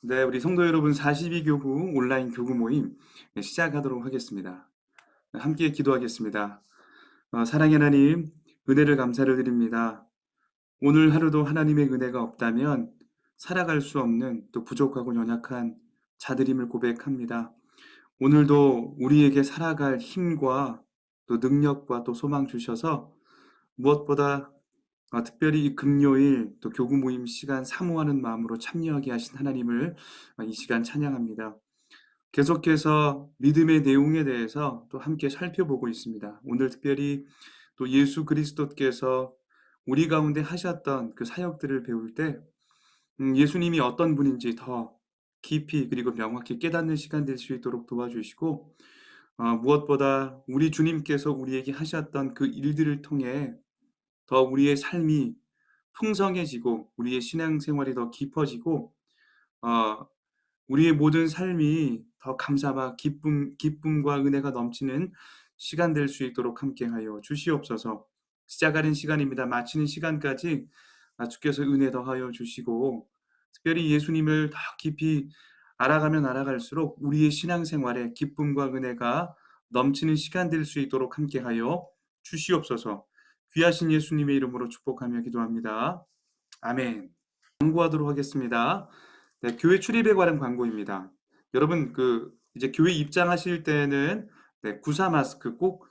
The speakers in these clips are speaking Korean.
네, 우리 성도 여러분 42교구 온라인 교구 모임 네, 시작하도록 하겠습니다. 네, 함께 기도하겠습니다. 어, 사랑의 하나님, 은혜를 감사를 드립니다. 오늘 하루도 하나님의 은혜가 없다면 살아갈 수 없는 또 부족하고 연약한 자들임을 고백합니다. 오늘도 우리에게 살아갈 힘과 또 능력과 또 소망 주셔서 무엇보다 어, 특별히 이 금요일 또 교구 모임 시간 사모하는 마음으로 참여하게 하신 하나님을 어, 이 시간 찬양합니다. 계속해서 믿음의 내용에 대해서 또 함께 살펴보고 있습니다. 오늘 특별히 또 예수 그리스도께서 우리 가운데 하셨던 그 사역들을 배울 때 음, 예수님이 어떤 분인지 더 깊이 그리고 명확히 깨닫는 시간 될 수 있도록 도와주시고 어, 무엇보다 우리 주님께서 우리에게 하셨던 그 일들을 통해 더 우리의 삶이 풍성해지고 우리의 신앙생활이 더 깊어지고 어, 우리의 모든 삶이 더 감사와 기쁨, 기쁨과 은혜가 넘치는 시간 될 수 있도록 함께하여 주시옵소서. 시작하는 시간입니다. 마치는 시간까지 아, 주께서 은혜 더하여 주시고 특별히 예수님을 더 깊이 알아가면 알아갈수록 우리의 신앙생활에 기쁨과 은혜가 넘치는 시간 될 수 있도록 함께하여 주시옵소서. 귀하신 예수님의 이름으로 축복하며 기도합니다. 아멘. 광고하도록 하겠습니다. 네, 교회 출입에 관한 광고입니다. 여러분 그 이제 교회 입장하실 때는 네, 구사 마스크 꼭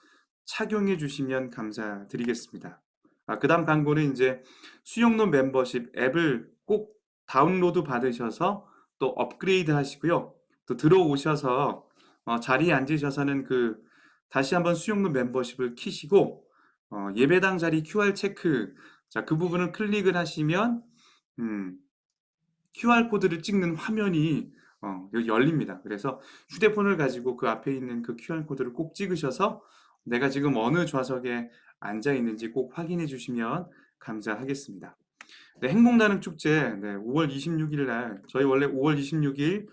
착용해 주시면 감사드리겠습니다. 아, 그다음 광고는 이제 수용론 멤버십 앱을 꼭 다운로드 받으셔서 또 업그레이드 하시고요. 또 들어오셔서 어, 자리에 앉으셔서는 그 다시 한번 수용론 멤버십을 키시고 어, 예배당 자리 QR 체크 자, 그 부분을 클릭을 하시면 음, QR 코드를 찍는 화면이 어, 열립니다. 그래서 휴대폰을 가지고 그 앞에 있는 그 QR 코드를 꼭 찍으셔서 내가 지금 어느 좌석에 앉아 있는지 꼭 확인해 주시면 감사하겠습니다. 네, 행복나눔 축제 네, 5월 26일 날 저희 원래 5월 26일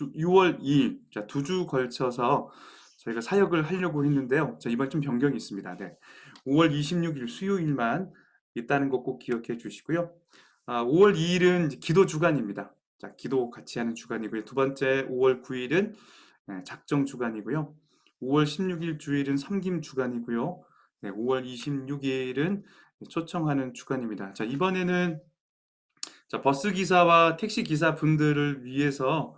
6월 2일 자, 두 주 걸쳐서 저희가 사역을 하려고 했는데요. 자, 이번 좀 변경이 있습니다. 네. 5월 26일 수요일만 있다는 거꼭 기억해 주시고요. 아, 5월 2일은 기도 주간입니다. 자, 기도 같이 하는 주간이고요. 두 번째 5월 9일은 작정 주간이고요. 5월 16일 주일은 섬김 주간이고요. 네, 5월 26일은 초청하는 주간입니다. 자, 이번에는 자, 버스 기사와 택시 기사 분들을 위해서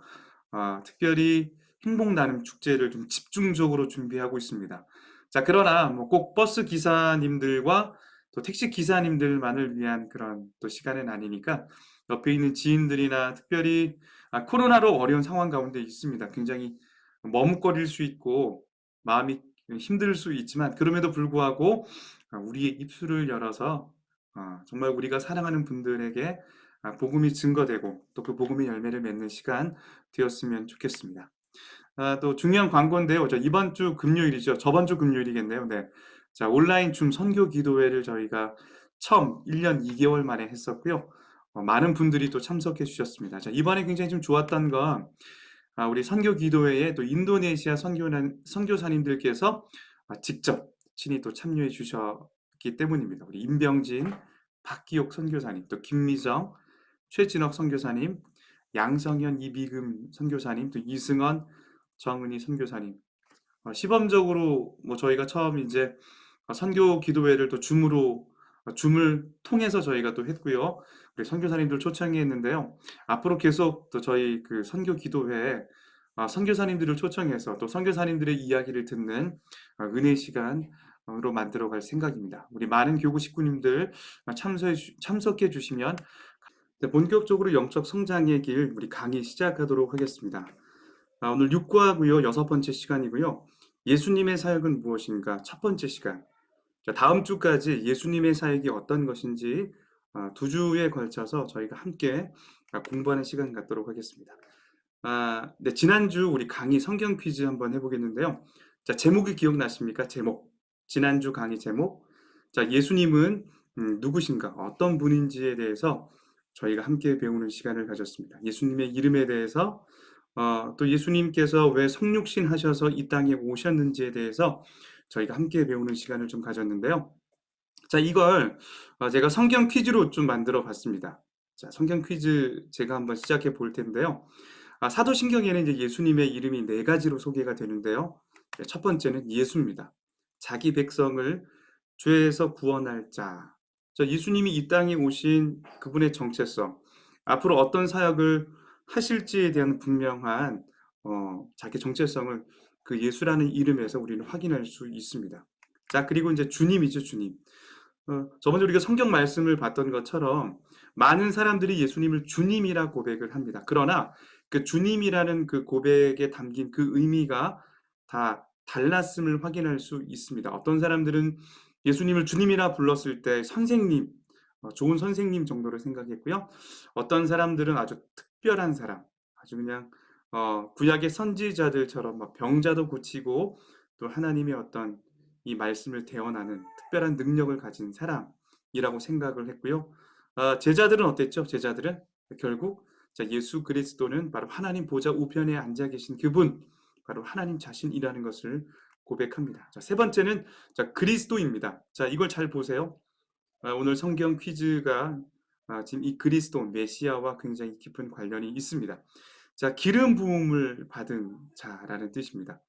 아, 특별히 행복 나눔 축제를 좀 집중적으로 준비하고 있습니다. 자, 그러나 뭐 꼭 버스 기사님들과 또 택시 기사님들만을 위한 그런 또 시간은 아니니까 옆에 있는 지인들이나 특별히 아, 코로나로 어려운 상황 가운데 있습니다. 굉장히 머뭇거릴 수 있고 마음이 힘들 수 있지만 그럼에도 불구하고 아, 우리의 입술을 열어서 아, 정말 우리가 사랑하는 분들에게 아, 복음이 증거되고 또 그 복음의 열매를 맺는 시간 되었으면 좋겠습니다. 아, 또 중요한 광고인데요. 저 이번 주 금요일이죠. 저번 주 금요일이겠네요. 네. 자, 온라인 줌 선교 기도회를 저희가 처음 1년 2개월 만에 했었고요. 어, 많은 분들이 또 참석해 주셨습니다. 자, 이번에 굉장히 좀 좋았던 건 아, 우리 선교 기도회에 또 인도네시아 선교사, 선교사님들께서 아, 직접 친히 또 참여해 주셨기 때문입니다. 우리 임병진, 박기옥 선교사님, 또 김미정, 최진혁 선교사님, 양성현, 이비금 선교사님, 또 이승원, 정은희 선교사님. 어, 시범적으로 뭐 저희가 처음 이제 선교 기도회를 또 줌으로 어, 줌을 통해서 저희가 또 했고요. 우리 선교사님들 초청이 했는데요. 앞으로 계속 또 저희 그 선교 기도회에 어, 선교사님들을 초청해서 또 선교사님들의 이야기를 듣는 어, 은혜 시간으로 만들어 갈 생각입니다. 우리 많은 교구 식구님들 참석해, 참석해 주시면 네, 본격적으로 영적 성장의 길 우리 강의 시작하도록 하겠습니다. 아, 오늘 6과고요. 여섯 번째 시간이고요. 예수님의 사역은 무엇인가? 첫 번째 시간. 자, 다음 주까지 예수님의 사역이 어떤 것인지 아, 두 주에 걸쳐서 저희가 함께 아, 공부하는 시간 갖도록 하겠습니다. 아, 네, 지난주 우리 강의 성경 퀴즈 한번 해보겠는데요. 자, 제목이 기억나십니까? 제목. 지난주 강의 제목. 자, 예수님은 음, 누구신가? 어떤 분인지에 대해서 저희가 함께 배우는 시간을 가졌습니다. 예수님의 이름에 대해서 어, 또 예수님께서 왜 성육신 하셔서 이 땅에 오셨는지에 대해서 저희가 함께 배우는 시간을 좀 가졌는데요. 자, 이걸 어, 제가 성경 퀴즈로 좀 만들어 봤습니다. 자, 성경 퀴즈 제가 한번 시작해 볼 텐데요. 아, 사도신경에는 이제 예수님의 이름이 네 가지로 소개가 되는데요. 네, 첫 번째는 예수입니다. 자기 백성을 죄에서 구원할 자. 자, 예수님이 이 땅에 오신 그분의 정체성, 앞으로 어떤 사역을 하실지에 대한 분명한 어, 자기 정체성을 그 예수라는 이름에서 우리는 확인할 수 있습니다. 자, 그리고 이제 주님이죠, 주님. 어, 저번에 우리가 성경 말씀을 봤던 것처럼 많은 사람들이 예수님을 주님이라 고백을 합니다. 그러나 그 주님이라는 그 고백에 담긴 그 의미가 다 달랐음을 확인할 수 있습니다. 어떤 사람들은 예수님을 주님이라 불렀을 때 선생님, 어, 좋은 선생님 정도로 생각했고요. 어떤 사람들은 아주 특별한 사람, 아주 그냥 어, 구약의 선지자들처럼 막 병자도 고치고 또 하나님의 어떤 이 말씀을 대언하는 특별한 능력을 가진 사람이라고 생각을 했고요. 어, 제자들은 어땠죠? 제자들은 결국 자, 예수 그리스도는 바로 하나님 보좌 우편에 앉아 계신 그분, 바로 하나님 자신이라는 것을 고백합니다. 자, 세 번째는 자, 그리스도입니다. 자, 이걸 잘 보세요. 아, 오늘 성경 퀴즈가 아, 지금 이 그리스도 메시아와 굉장히 깊은 관련이 있습니다. 자, 기름 부음을 받은 자라는 뜻입니다.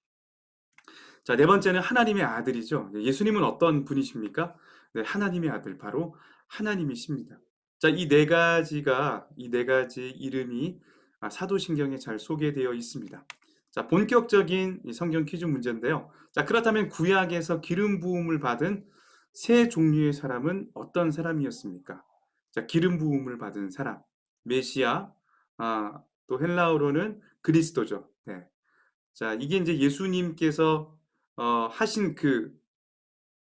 자, 네 번째는 하나님의 아들이죠. 네, 예수님은 어떤 분이십니까? 네, 하나님의 아들, 바로 하나님이십니다. 자, 이 네 가지가, 이 네 가지 이름이 아, 사도신경에 잘 소개되어 있습니다. 자, 본격적인 성경 퀴즈 문제인데요. 자, 그렇다면 구약에서 기름 부음을 받은 세 종류의 사람은 어떤 사람이었습니까? 자, 기름 부음을 받은 사람, 메시아, 아, 또 헬라어로는 그리스도죠. 네. 자, 이게 이제 예수님께서 어, 하신 그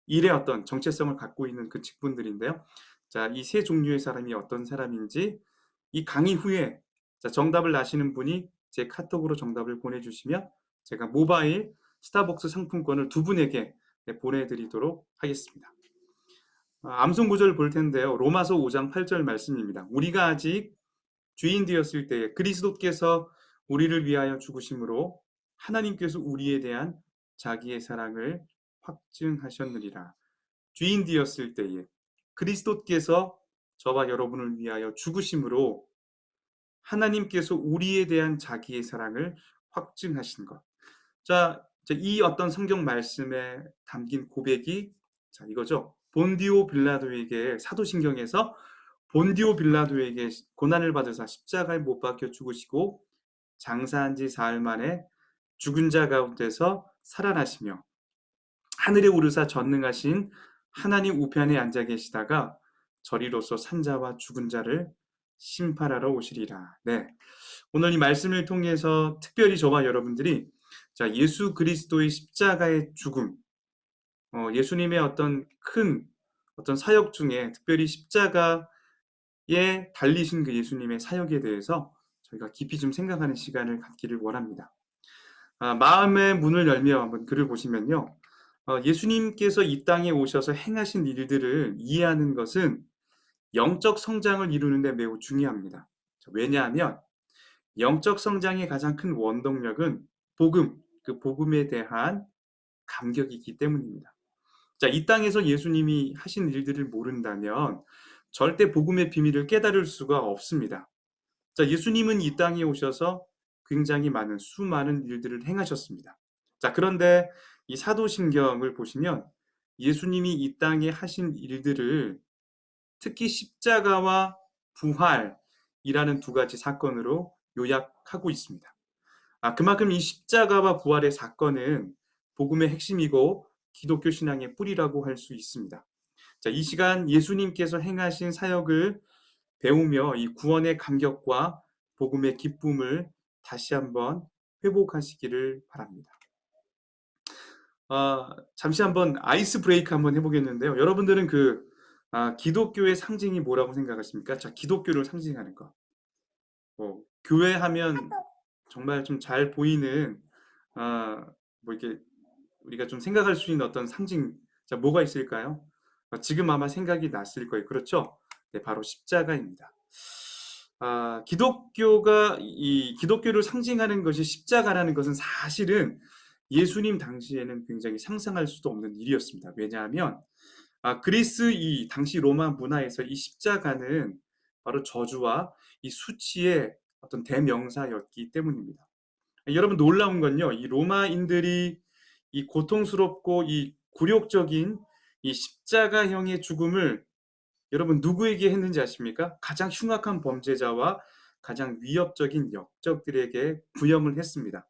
일의 어떤 정체성을 갖고 있는 그 직분들인데요. 자, 이 세 종류의 사람이 어떤 사람인지 이 강의 후에 자, 정답을 아시는 분이 제 카톡으로 정답을 보내주시면 제가 모바일 스타벅스 상품권을 두 분에게 네, 보내드리도록 하겠습니다. 아, 암송 구절 볼 텐데요. 로마서 5장 8절 말씀입니다. 우리가 아직 주인 되었을 때에 그리스도께서 우리를 위하여 죽으심으로 하나님께서 우리에 대한 자기의 사랑을 확증하셨느니라. 주인 되었을 때에 그리스도께서 저와 여러분을 위하여 죽으심으로 하나님께서 우리에 대한 자기의 사랑을 확증하신 것. 자, 이 어떤 성경 말씀에 담긴 고백이 자, 이거죠. 본디오 빌라도에게 사도신경에서 본디오 빌라도에게 고난을 받으사 십자가에 못 박혀 죽으시고 장사한 지 사흘 만에 죽은 자 가운데서 살아나시며 하늘에 오르사 전능하신 하나님 우편에 앉아 계시다가 저리로서 산자와 죽은 자를 심판하러 오시리라. 네. 오늘 이 말씀을 통해서 특별히 저와 여러분들이 자, 예수 그리스도의 십자가의 죽음, 어, 예수님의 어떤 큰 어떤 사역 중에 특별히 십자가에 달리신 그 예수님의 사역에 대해서 저희가 깊이 좀 생각하는 시간을 갖기를 원합니다. 아, 마음의 문을 열며 한번 글을 보시면요. 어, 예수님께서 이 땅에 오셔서 행하신 일들을 이해하는 것은 영적 성장을 이루는 데 매우 중요합니다. 왜냐하면 영적 성장의 가장 큰 원동력은 복음, 그 복음에 대한 감격이기 때문입니다. 자, 이 땅에서 예수님이 하신 일들을 모른다면 절대 복음의 비밀을 깨달을 수가 없습니다. 자, 예수님은 이 땅에 오셔서 굉장히 많은 수많은 일들을 행하셨습니다. 자, 그런데 이 사도신경을 보시면 예수님이 이 땅에 하신 일들을 특히 십자가와 부활이라는 두 가지 사건으로 요약하고 있습니다. 아, 그만큼 이 십자가와 부활의 사건은 복음의 핵심이고 기독교 신앙의 뿌리라고 할 수 있습니다. 자, 이 시간 예수님께서 행하신 사역을 배우며 이 구원의 감격과 복음의 기쁨을 다시 한번 회복하시기를 바랍니다. 아, 잠시 한번 아이스 브레이크 한번 해보겠는데요. 여러분들은 그 아, 기독교의 상징이 뭐라고 생각하십니까? 자, 기독교를 상징하는 것. 뭐, 교회 하면 정말 좀 잘 보이는, 아, 뭐 이렇게 우리가 좀 생각할 수 있는 어떤 상징, 자, 뭐가 있을까요? 아, 지금 아마 생각이 났을 거예요. 그렇죠? 네, 바로 십자가입니다. 아, 기독교가, 이 기독교를 상징하는 것이 십자가라는 것은 사실은 예수님 당시에는 굉장히 상상할 수도 없는 일이었습니다. 왜냐하면 아, 그리스 이 당시 로마 문화에서 이 십자가는 바로 저주와 이 수치의 어떤 대명사였기 때문입니다. 여러분 놀라운 건요. 이 로마인들이 이 고통스럽고 이 굴욕적인 이 십자가형의 죽음을 여러분 누구에게 했는지 아십니까? 가장 흉악한 범죄자와 가장 위협적인 역적들에게 부영을 했습니다.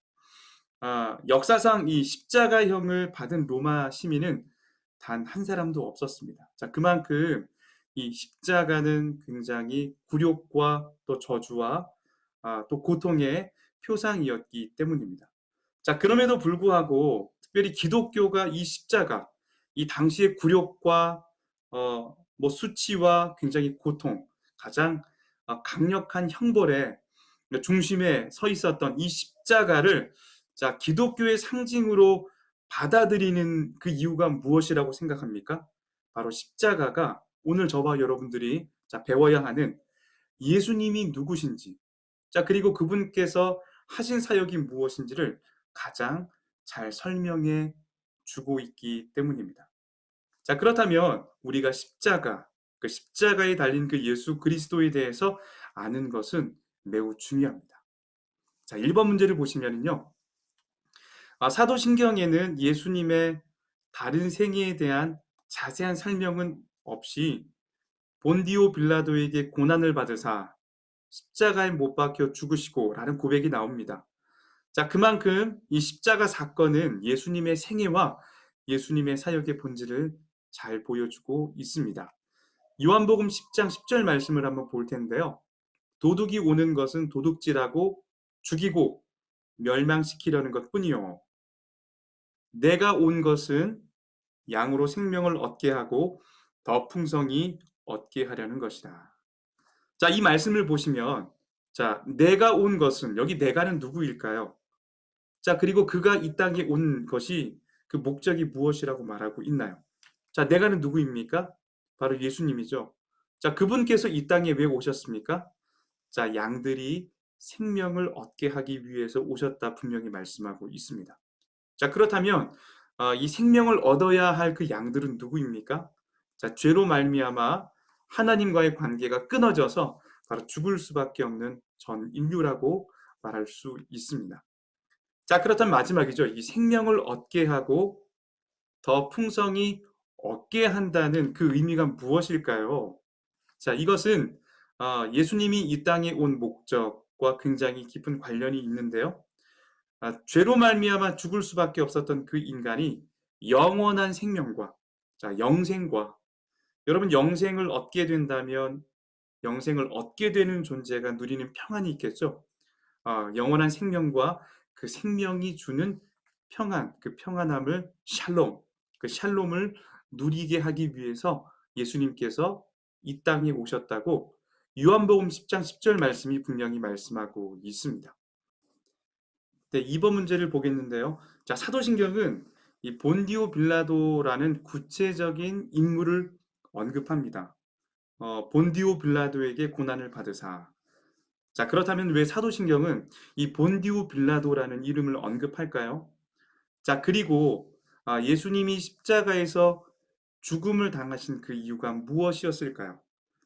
아, 역사상 이 십자가형을 받은 로마 시민은 단 한 사람도 없었습니다. 자, 그만큼 이 십자가는 굉장히 굴욕과 또 저주와 아, 또 고통의 표상이었기 때문입니다. 자, 그럼에도 불구하고 특별히 기독교가 이 십자가, 이 당시의 굴욕과 어, 뭐 수치와 굉장히 고통, 가장 어, 강력한 형벌의 중심에 서 있었던 이 십자가를 자, 기독교의 상징으로 받아들이는 그 이유가 무엇이라고 생각합니까? 바로 십자가가 오늘 저와 여러분들이 자, 배워야 하는 예수님이 누구신지, 자, 그리고 그분께서 하신 사역이 무엇인지를 가장 잘 설명해 주고 있기 때문입니다. 자, 그렇다면 우리가 십자가, 그 십자가에 달린 그 예수 그리스도에 대해서 아는 것은 매우 중요합니다. 자, 1번 문제를 보시면은요. 아, 사도신경에는 예수님의 다른 생애에 대한 자세한 설명은 없이 본디오 빌라도에게 고난을 받으사 십자가에 못 박혀 죽으시고 라는 고백이 나옵니다. 자, 그만큼 이 십자가 사건은 예수님의 생애와 예수님의 사역의 본질을 잘 보여주고 있습니다. 요한복음 10장 10절 말씀을 한번 볼 텐데요. 도둑이 오는 것은 도둑질하고 죽이고 멸망시키려는 것 뿐이요. 내가 온 것은 양으로 생명을 얻게 하고 더 풍성히 얻게 하려는 것이다. 자, 이 말씀을 보시면 자, 내가 온 것은 여기 내가는 누구일까요? 자, 그리고 그가 이 땅에 온 것이 그 목적이 무엇이라고 말하고 있나요? 자, 내가는 누구입니까? 바로 예수님이죠. 자, 그분께서 이 땅에 왜 오셨습니까? 자, 양들이 생명을 얻게 하기 위해서 오셨다 분명히 말씀하고 있습니다. 자, 그렇다면 어, 이 생명을 얻어야 할 그 양들은 누구입니까? 자, 죄로 말미암아 하나님과의 관계가 끊어져서 바로 죽을 수밖에 없는 전 인류라고 말할 수 있습니다. 자, 그렇다면 마지막이죠. 이 생명을 얻게 하고 더 풍성히 얻게 한다는 그 의미가 무엇일까요? 자, 이것은 어, 예수님이 이 땅에 온 목적과 굉장히 깊은 관련이 있는데요. 아, 죄로 말미암아 죽을 수밖에 없었던 그 인간이 영원한 생명과 자, 영생과 여러분 영생을 얻게 된다면 영생을 얻게 되는 존재가 누리는 평안이 있겠죠. 어, 영원한 생명과 그 생명이 주는 평안, 그 평안함을 샬롬, 그 샬롬을 누리게 하기 위해서 예수님께서 이 땅에 오셨다고 요한복음 10장 10절 말씀이 분명히 말씀하고 있습니다. 네, 2번 문제를 보겠는데요. 자, 사도신경은 이 본디오 빌라도라는 구체적인 인물을 언급합니다. 어, 본디오 빌라도에게 고난을 받으사. 자, 그렇다면 왜 사도신경은 이 본디오 빌라도라는 이름을 언급할까요? 자, 그리고 아, 예수님이 십자가에서 죽음을 당하신 그 이유가 무엇이었을까요?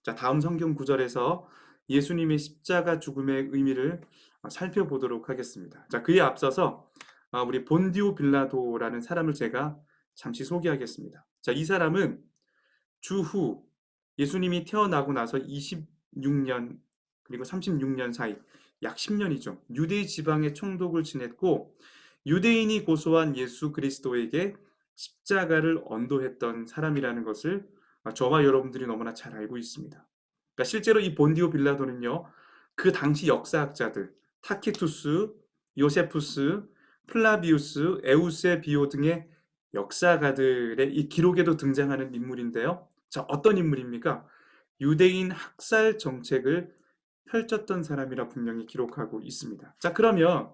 자, 다음 성경 구절에서 예수님의 십자가 죽음의 의미를 살펴보도록 하겠습니다. 자, 그에 앞서서 아, 우리 본디오 빌라도라는 사람을 제가 잠시 소개하겠습니다. 자, 이 사람은 주후 예수님이 태어나고 나서 26년 그리고 36년 사이 약 10년이죠. 유대 지방의 총독을 지냈고 유대인이 고소한 예수 그리스도에게 십자가를 언도했던 사람이라는 것을 저와 여러분들이 너무나 잘 알고 있습니다. 그러니까 실제로 이 본디오 빌라도는요. 그 당시 역사학자들 타키투스, 요세푸스, 플라비우스, 에우세비오 등의 역사가들의 이 기록에도 등장하는 인물인데요. 자, 어떤 인물입니까? 유대인 학살 정책을 펼쳤던 사람이라 분명히 기록하고 있습니다. 자, 그러면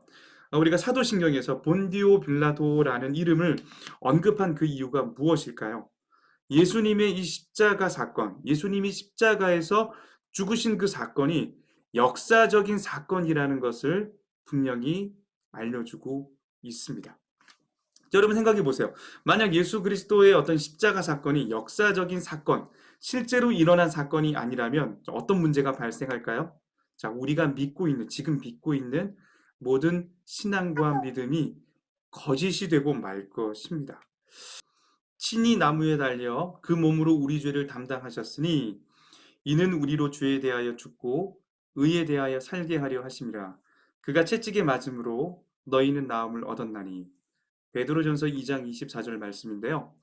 우리가 사도신경에서 본디오 빌라도라는 이름을 언급한 그 이유가 무엇일까요? 예수님의 이 십자가 사건, 예수님이 십자가에서 죽으신 그 사건이 역사적인 사건이라는 것을 분명히 알려주고 있습니다. 여러분 생각해 보세요. 만약 예수 그리스도의 어떤 십자가 사건이 역사적인 사건, 실제로 일어난 사건이 아니라면 어떤 문제가 발생할까요? 자, 우리가 믿고 있는, 지금 믿고 있는 모든 신앙과 믿음이 거짓이 되고 말 것입니다. 친히 나무에 달려 그 몸으로 우리 죄를 담당하셨으니 이는 우리로 죄에 대하여 죽고 의에 대하여 살게 하려 하심이라. 그가 채찍에 맞음으로 너희는 나음을 얻었나니. 베드로전서 2장 24절 말씀인데요.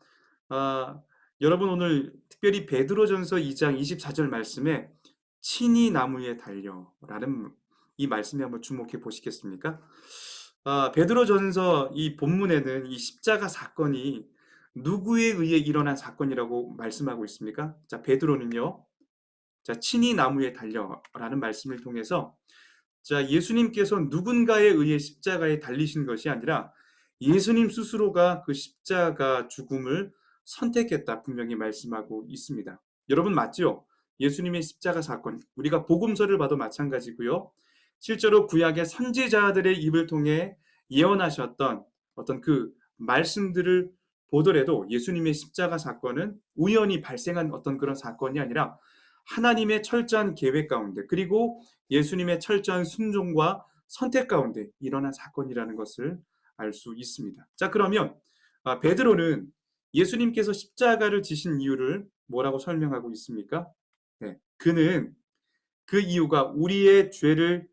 아, 여러분 오늘 특별히 베드로전서 2장 24절 말씀에 친히 나무에 달려라는 이 말씀에 한번 주목해 보시겠습니까? 아, 베드로전서 이 본문에는 이 십자가 사건이 누구에 의해 일어난 사건이라고 말씀하고 있습니까? 자, 베드로는요. 자, 친히 나무에 달려라는 말씀을 통해서 자, 예수님께서 누군가에 의해 십자가에 달리신 것이 아니라 예수님 스스로가 그 십자가 죽음을 선택했다 분명히 말씀하고 있습니다. 여러분 맞죠? 예수님의 십자가 사건 우리가 복음서를 봐도 마찬가지고요. 실제로 구약의 선지자들의 입을 통해 예언하셨던 어떤 그 말씀들을 보더라도 예수님의 십자가 사건은 우연히 발생한 어떤 그런 사건이 아니라 하나님의 철저한 계획 가운데 그리고 예수님의 철저한 순종과 선택 가운데 일어난 사건이라는 것을 알 수 있습니다. 자 그러면 아, 베드로는 예수님께서 십자가를 지신 이유를 뭐라고 설명하고 있습니까? 네, 그는 그 이유가 우리의 죄를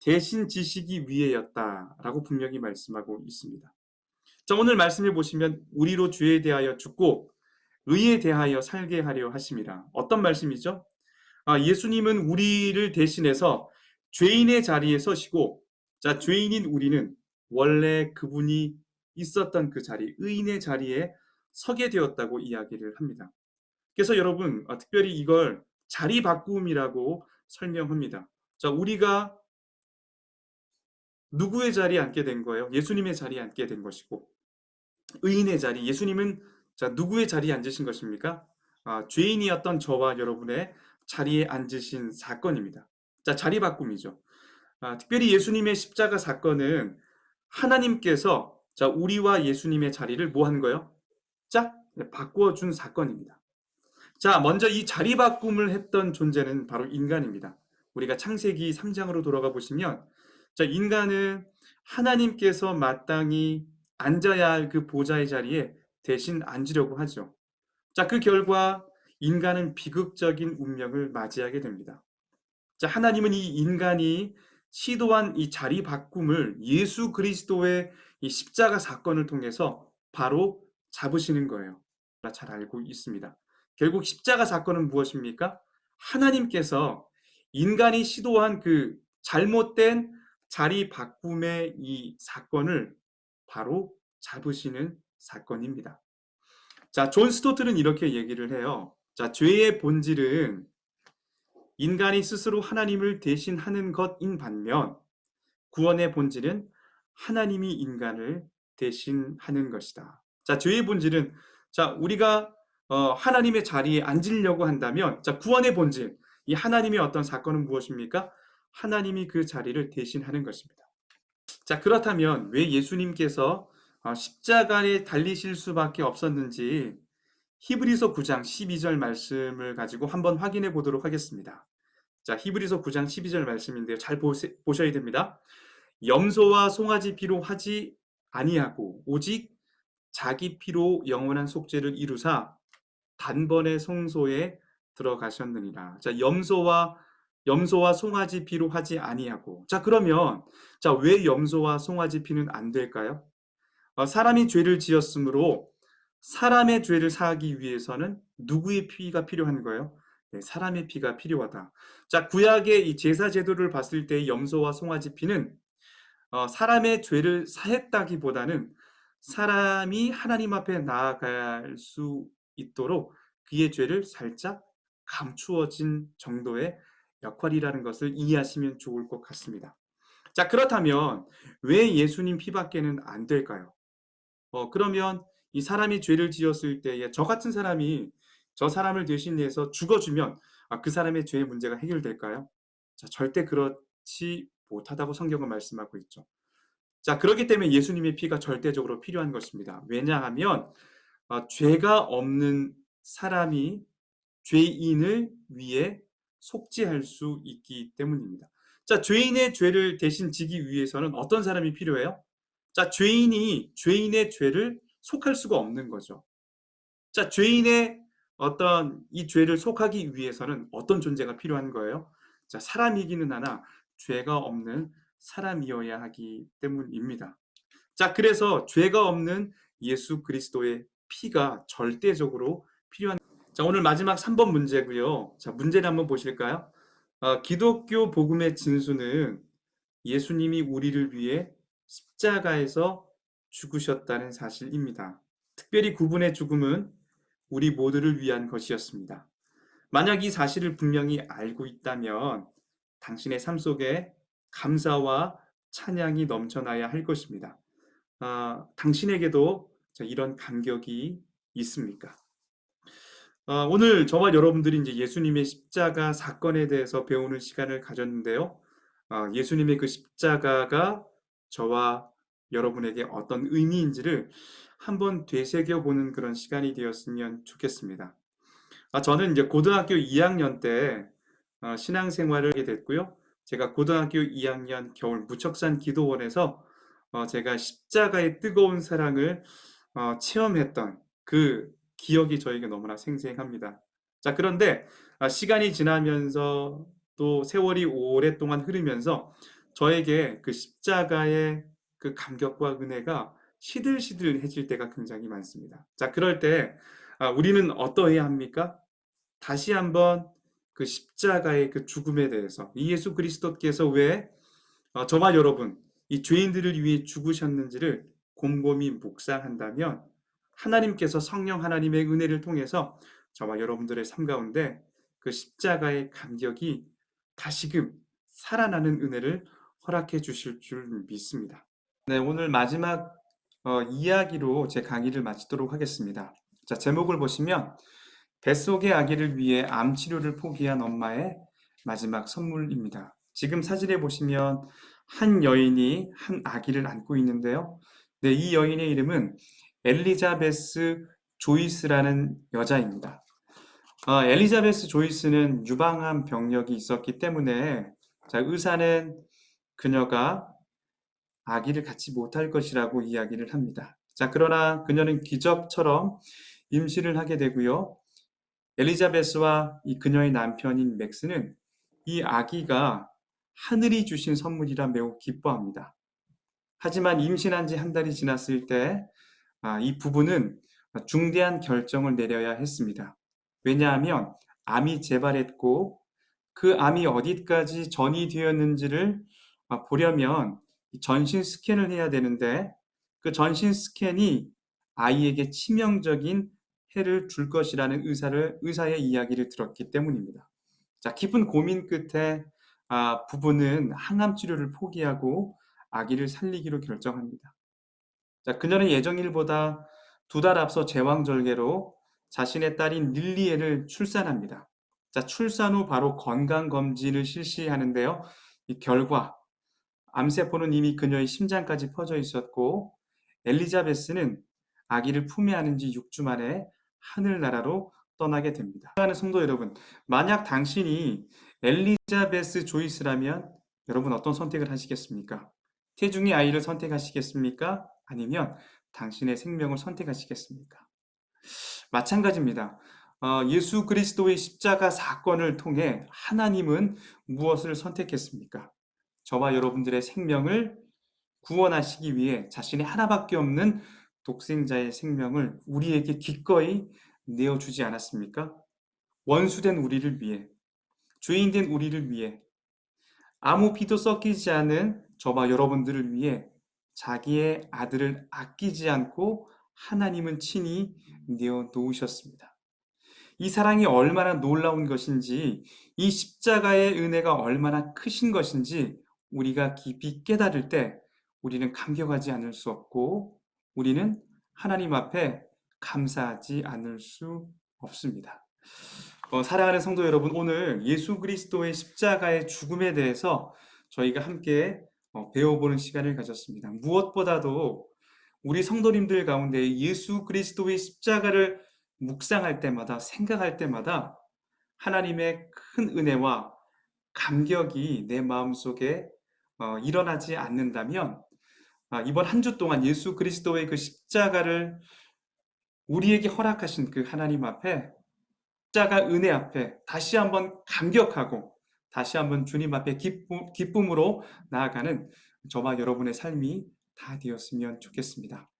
대신 지시기 위해였다라고 분명히 말씀하고 있습니다. 자, 오늘 말씀해 보시면 우리로 죄에 대하여 죽고 의에 대하여 살게 하려 하심이라. 어떤 말씀이죠? 아, 예수님은 우리를 대신해서 죄인의 자리에 서시고 자, 죄인인 우리는 원래 그분이 있었던 그 자리, 의인의 자리에 서게 되었다고 이야기를 합니다. 그래서 여러분, 아, 특별히 이걸 자리 바꿈이라고 설명합니다. 자, 우리가 누구의 자리에 앉게 된 거예요? 예수님의 자리에 앉게 된 것이고, 의인의 자리, 예수님은 자, 누구의 자리에 앉으신 것입니까? 아, 죄인이었던 저와 여러분의 자리에 앉으신 사건입니다. 자, 자리 바꿈이죠. 아, 특별히 예수님의 십자가 사건은 하나님께서 자, 우리와 예수님의 자리를 뭐 한 거예요? 짝 네, 바꾸어 준 사건입니다. 자, 먼저 이 자리 바꿈을 했던 존재는 바로 인간입니다. 우리가 창세기 3장으로 돌아가 보시면 자, 인간은 하나님께서 마땅히 앉아야 할 그 보좌의 자리에 대신 앉으려고 하죠. 자, 그 결과 인간은 비극적인 운명을 맞이하게 됩니다. 자, 하나님은 이 인간이 시도한 이 자리 바꿈을 예수 그리스도의 이 십자가 사건을 통해서 바로 잡으시는 거예요. 잘 알고 있습니다. 결국 십자가 사건은 무엇입니까? 하나님께서 인간이 시도한 그 잘못된 자리 바꿈의 이 사건을 바로 잡으시는 사건입니다. 자, 존 스토트는 이렇게 얘기를 해요. 자, 죄의 본질은 인간이 스스로 하나님을 대신하는 것인 반면 구원의 본질은 하나님이 인간을 대신하는 것이다. 자, 죄의 본질은 자, 우리가 어, 하나님의 자리에 앉으려고 한다면 자, 구원의 본질, 이 하나님의 어떤 사건은 무엇입니까? 하나님이 그 자리를 대신하는 것입니다. 자, 그렇다면 왜 예수님께서 어, 십자가에 달리실 수밖에 없었는지 히브리서 9장 12절 말씀을 가지고 한번 확인해 보도록 하겠습니다. 자, 히브리서 9장 12절 말씀인데요. 잘 보세, 보셔야 됩니다. 염소와 송아지 피로 하지 아니하고 오직 자기 피로 영원한 속죄를 이루사 단번에 성소에 들어가셨느니라. 자, 염소와 염소와 송아지 피로 하지 아니하고. 자, 그러면 자, 왜 염소와 송아지 피는 안 될까요? 어, 사람이 죄를 지었으므로 사람의 죄를 사하기 위해서는 누구의 피가 필요한 거예요? 네, 사람의 피가 필요하다. 자, 구약의 이 제사 제도를 봤을 때 염소와 송아지 피는 어, 사람의 죄를 사했다기보다는 사람이 하나님 앞에 나아갈 수 있도록 그의 죄를 살짝 감추어진 정도의 역할이라는 것을 이해하시면 좋을 것 같습니다. 자, 그렇다면 왜 예수님 피밖에는 안 될까요? 어, 그러면 이 사람이 죄를 지었을 때에 저 같은 사람이 저 사람을 대신해서 죽어주면 아, 그 사람의 죄의 문제가 해결될까요? 자, 절대 그렇지 못하다고 성경은 말씀하고 있죠. 자, 그렇기 때문에 예수님의 피가 절대적으로 필요한 것입니다. 왜냐하면 어, 죄가 없는 사람이 죄인을 위해 속죄할 수 있기 때문입니다. 자, 죄인의 죄를 대신 지기 위해서는 어떤 사람이 필요해요? 자, 죄인이 죄인의 죄를 속할 수가 없는 거죠. 자, 죄인의 어떤 이 죄를 속하기 위해서는 어떤 존재가 필요한 거예요? 자, 사람이기는 하나 죄가 없는 사람이어야 하기 때문입니다. 자, 그래서 죄가 없는 예수 그리스도의 피가 절대적으로 필요한. 자, 오늘 마지막 3번 문제고요. 자, 문제를 한번 보실까요? 어, 기독교 복음의 진수는 예수님이 우리를 위해 십자가에서 죽으셨다는 사실입니다. 특별히 구분의 죽음은 우리 모두를 위한 것이었습니다. 만약 이 사실을 분명히 알고 있다면 당신의 삶 속에 감사와 찬양이 넘쳐나야 할 것입니다. 아, 당신에게도 이런 감격이 있습니까? 아, 오늘 저와 여러분들이 이제 예수님의 십자가 사건에 대해서 배우는 시간을 가졌는데요. 아, 예수님의 그 십자가가 저와 여러분에게 어떤 의미인지를 한번 되새겨 보는 그런 시간이 되었으면 좋겠습니다. 아, 저는 이제 고등학교 2학년 때 어, 신앙생활을 하게 됐고요. 제가 고등학교 2학년 겨울 무척산 기도원에서 어, 제가 십자가의 뜨거운 사랑을 어, 체험했던 그 기억이 저에게 너무나 생생합니다. 자, 그런데 아, 시간이 지나면서 또 세월이 오랫동안 흐르면서 저에게 그 십자가의 그 감격과 은혜가 시들시들해질 때가 굉장히 많습니다. 자, 그럴 때 아, 우리는 어떠해야 합니까? 다시 한번 그 십자가의 그 죽음에 대해서 이 예수 그리스도께서 왜 어, 저와 여러분 이 죄인들을 위해 죽으셨는지를 곰곰이 묵상한다면 하나님께서 성령 하나님의 은혜를 통해서 저와 여러분들의 삶 가운데 그 십자가의 감격이 다시금 살아나는 은혜를 허락해 주실 줄 믿습니다. 네, 오늘 마지막 어, 이야기로 제 강의를 마치도록 하겠습니다. 자, 제목을 보시면 뱃속의 아기를 위해 암 치료를 포기한 엄마의 마지막 선물입니다. 지금 사진에 보시면 한 여인이 한 아기를 안고 있는데요. 네, 이 여인의 이름은 엘리자베스 조이스라는 여자입니다. 어, 엘리자베스 조이스는 유방암 병력이 있었기 때문에 자, 의사는 그녀가 아기를 갖지 못할 것이라고 이야기를 합니다. 자, 그러나 그녀는 기적처럼 임신을 하게 되고요. 엘리자베스와 이 그녀의 남편인 맥스는 이 아기가 하늘이 주신 선물이라 매우 기뻐합니다. 하지만 임신한 지 한 달이 지났을 때이 아, 부부는 중대한 결정을 내려야 했습니다. 왜냐하면 암이 재발했고 그 암이 어디까지 전이 되었는지를 아, 보려면 전신 스캔을 해야 되는데 그 전신 스캔이 아이에게 치명적인 해를 줄 것이라는 의사를 의사의 이야기를 들었기 때문입니다. 자, 깊은 고민 끝에 아, 부부는 항암 치료를 포기하고 아기를 살리기로 결정합니다. 자, 그녀는 예정일보다 두 달 앞서 제왕절개로 자신의 딸인 릴리에를 출산합니다. 자, 출산 후 바로 건강 검진을 실시하는데요. 이 결과 암세포는 이미 그녀의 심장까지 퍼져 있었고 엘리자베스는 아기를 품에 안은 지 6주 만에 하늘나라로 떠나게 됩니다. 사랑하는 성도 여러분, 만약 당신이 엘리자베스 조이스라면 여러분 어떤 선택을 하시겠습니까? 태중의 아이를 선택하시겠습니까? 아니면 당신의 생명을 선택하시겠습니까? 마찬가지입니다. 어, 예수 그리스도의 십자가 사건을 통해 하나님은 무엇을 선택했습니까? 저와 여러분들의 생명을 구원하시기 위해 자신의 하나밖에 없는 독생자의 생명을 우리에게 기꺼이 내어주지 않았습니까? 원수된 우리를 위해, 죄인된 우리를 위해, 아무 피도 섞이지 않은 저와 여러분들을 위해 자기의 아들을 아끼지 않고 하나님은 친히 내어 놓으셨습니다. 이 사랑이 얼마나 놀라운 것인지, 이 십자가의 은혜가 얼마나 크신 것인지 우리가 깊이 깨달을 때 우리는 감격하지 않을 수 없고 우리는 하나님 앞에 감사하지 않을 수 없습니다. 어, 사랑하는 성도 여러분, 오늘 예수 그리스도의 십자가의 죽음에 대해서 저희가 함께 어, 배워보는 시간을 가졌습니다. 무엇보다도 우리 성도님들 가운데 예수 그리스도의 십자가를 묵상할 때마다, 생각할 때마다 하나님의 큰 은혜와 감격이 내 마음속에 어, 일어나지 않는다면 아, 이번 한 주 동안 예수 그리스도의 그 십자가를 우리에게 허락하신 그 하나님 앞에 십자가 은혜 앞에 다시 한번 감격하고 다시 한번 주님 앞에 기쁨, 기쁨으로 나아가는 저와 여러분의 삶이 다 되었으면 좋겠습니다.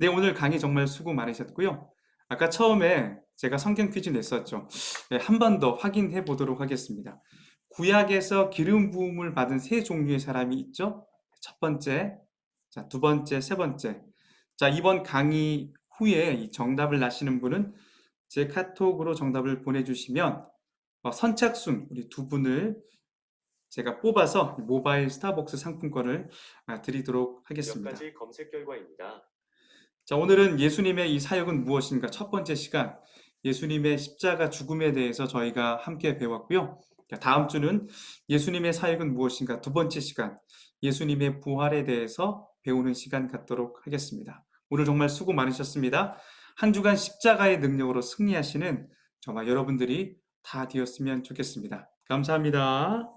네, 오늘 강의 정말 수고 많으셨고요. 아까 처음에 제가 성경 퀴즈 냈었죠. 네, 한번 더 확인해 보도록 하겠습니다. 구약에서 기름 부음을 받은 세 종류의 사람이 있죠. 첫 번째, 자, 두 번째, 세 번째. 자, 이번 강의 후에 이 정답을 아시는 분은 제 카톡으로 정답을 보내주시면 어, 선착순 우리 두 분을 제가 뽑아서 모바일 스타벅스 상품권을 아, 드리도록 몇 하겠습니다. 가지 검색 결과입니다. 자, 오늘은 예수님의 이 사역은 무엇인가 첫 번째 시간 예수님의 십자가 죽음에 대해서 저희가 함께 배웠고요. 자, 다음 주는 예수님의 사역은 무엇인가 두 번째 시간 예수님의 부활에 대해서 배우는 시간 갖도록 하겠습니다. 오늘 정말 수고 많으셨습니다. 한 주간 십자가의 능력으로 승리하시는 정말 여러분들이 다 되었으면 좋겠습니다. 감사합니다.